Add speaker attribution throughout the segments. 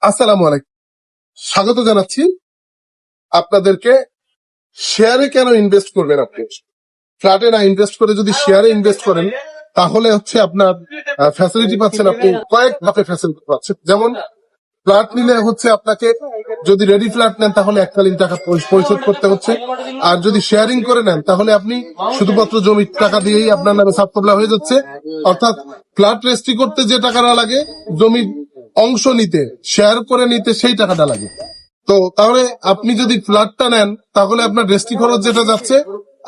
Speaker 1: আসসালামু আলাইকুম। স্বাগত জানাচ্ছি আপনাদেরকে শেয়ারে কেন ইনভেস্ট করবেন আপনি? ফ্ল্যাটে না ইনভেস্ট করে যদি শেয়ারে ইনভেস্ট করেন, তাহলে হচ্ছে আপনার ফ্যাসিলিটি পাচ্ছেন আপনি, কয়েক ধাপে ফ্যাসিলিটি পাচ্ছেন। যেমন, ফ্ল্যাট নিলে হচ্ছে আপনাকে যদি রেডি ফ্ল্যাট নেন, তাহলে এককালীন টাকা পরি- পরিশোধ করতে হচ্ছে। আর যদি শেয়ারিং করে নেন, তাহলে আপনি শুধুমাত্র জমির টাকা দিয়েই আপনার নামে সাবতবলা হয়ে যাচ্ছে। অর্থাৎ ফ্ল্যাট রেজিস্ট্রি করতে যে টাকাটা লাগে জমির অংশ নিতে শেয়ার করে নিতে সেই টাকাটা লাগে। তো তাহলে আপনি যদি ফ্ল্যাটটা নেন, তাহলে আপনার রেজিস্ট্রি খরচ যেটা যাচ্ছে,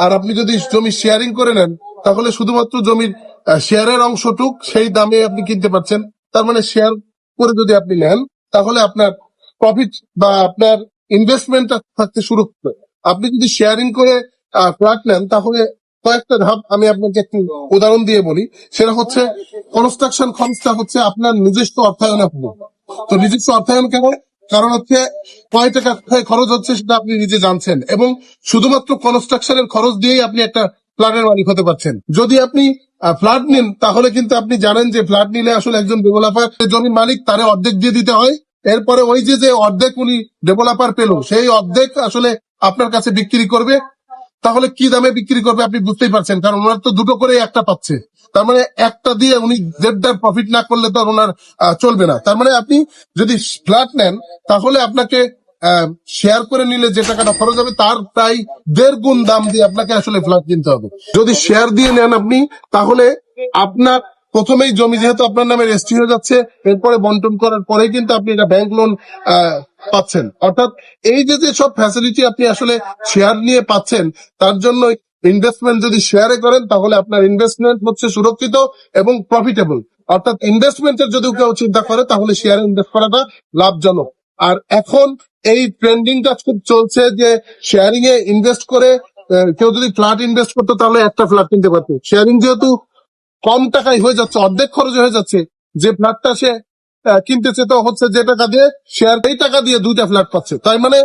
Speaker 1: আর আপনি যদি জমি শেয়ারিং করে নেন, তাহলে শুধুমাত্র জমির শেয়ারের অংশটুক সেই দামে আপনি কিনতে পারছেন। তার মানে শেয়ার করে যদি আপনি নেন, তাহলে আপনার প্রফিট বা আপনার ইনভেস্টমেন্টটা থাকতে শুরু করবে আপনি যদি শেয়ারিং করে ফ্ল্যাট নেন, তাহলে কয়েকটা ধাপ আমি আপনাকে একটু উদাহরণ দিয়ে বলি। সেটা হচ্ছে কনস্ট্রাকশন খরচটা হচ্ছে আপনার নিজস্ব অর্থায়নে তো নিজস্ব অর্থায়ন কেন? কারণ হচ্ছে কয় টাকা খরচ হচ্ছে সেটা আপনি নিজে জানছেন এবং শুধুমাত্র কনস্ট্রাকশনের খরচ দিয়েই আপনি একটা ফ্ল্যাটের মালিক হতে পারছেন। যদি আপনি ফ্ল্যাট নিন তাহলে কিন্তু আপনি জানেন যে ফ্ল্যাট নিলে আসলে একজন ডেভেলপার জমির মালিক তারে অর্ধেক দিয়ে দিতে হয়। এরপরে ওই যে যে অর্ধেক উনি ডেভেলপার পেল সেই অর্ধেক আসলে আপনার কাছে বিক্রি করবে। তাহলে কি দামে বিক্রি করবে আপনি বুঝতেই পারছেন, কারণ ওনার তো দুটো করে একটা পাচ্ছে। তার মানে একটা দিয়ে উনি দেড়টার প্রফিট না করলে তো ওনার চলবে না। তার মানে আপনি যদি ফ্ল্যাট নেন, তাহলে আপনাকে শেয়ার করে নিলে যে টাকাটা খরচ হবে, তার প্রায় দেড় গুণ দাম দিয়ে আপনাকে আসলে ফ্ল্যাট কিনতে হবে। যদি শেয়ার দিয়ে নেন আপনি, তাহলে আপনার প্রথমেই জমি যেহেতু আপনার নামে রেজিস্ট্রি হয়ে যাচ্ছে, এরপরে বন্টন করার পরেই কিন্তু আপনি এটা ব্যাংক লোন পাচ্ছেন। অর্থাৎ এই যে যে সব ফ্যাসিলিটি আপনি আসলে শেয়ার নিয়ে পাচ্ছেন, তার জন্য ইনভেস্টমেন্ট যদি শেয়ারে করেন, তাহলে আপনার ইনভেস্টমেন্ট হচ্ছে সুরক্ষিত এবং প্রফিটেবল অর্থাৎ ইনভেস্টমেন্টের যদি কেউ চিন্তা করে, তাহলে শেয়ারে ইনভেস্ট করাটা লাভজনক। আর এখন এই ট্রেন্ডিংটা খুব চলছে যে শেয়ারিং এ ইনভেস্ট করে কেউ যদি ফ্ল্যাট ইনভেস্ট করতো, তাহলে একটা ফ্ল্যাট কিনতে পারতো। শেয়ারিং যেহেতু কম টাকায় হয়ে যাচ্ছে, অর্ধেক খরচ হয়ে যাচ্ছে। যে ফ্ল্যাটটা সে কিনতেছে তো হচ্ছে যে টাকা দিয়ে শেয়ার এই টাকা দিয়ে দুইটা ফ্ল্যাট পাচ্ছে। তাই মানে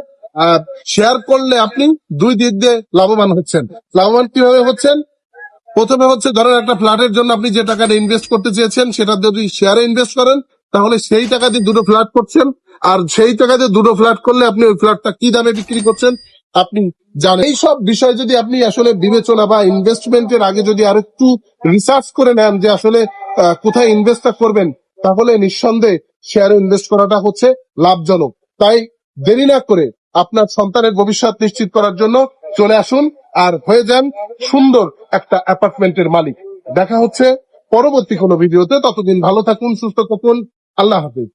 Speaker 1: শেয়ার করলে আপনি দুই দিক দিয়ে লাভবান হচ্ছেন। লাভবান কীভাবে হচ্ছেন? প্রথমে হচ্ছে ধরেন একটা ফ্ল্যাটের জন্য আপনি যে টাকাটা ইনভেস্ট করতে চেয়েছেন, সেটা যদি শেয়ারে ইনভেস্ট করেন, তাহলে সেই টাকা দিয়ে দুটো ফ্ল্যাট করছেন। আর সেই টাকা দিয়ে দুটো ফ্ল্যাট করলে আপনি ওই ফ্ল্যাটটা কি দামে বিক্রি করছেন আপনি জানেন। এই সব বিষয় যদি আপনি আসলে বিবেচনা বা ইনভেস্টমেন্টের আগে যদি আর একটু রিসার্চ করে নেন যে আসলে কোথায় ইনভেস্টটা করবেন, তাহলে নিঃসন্দেহে শেয়ারে ইনভেস্ট করাটা হচ্ছে লাভজনক। তাই দেরি না করে আপনার সন্তানের ভবিষ্যৎ নিশ্চিত করার জন্য চলে আসুন আর হয়ে যান সুন্দর একটা অ্যাপার্টমেন্টের মালিক। দেখা হচ্ছে পরবর্তী কোনো ভিডিওতে। ততদিন ভালো থাকুন, সুস্থ থাকুন। আল্লাহ হাফিজ।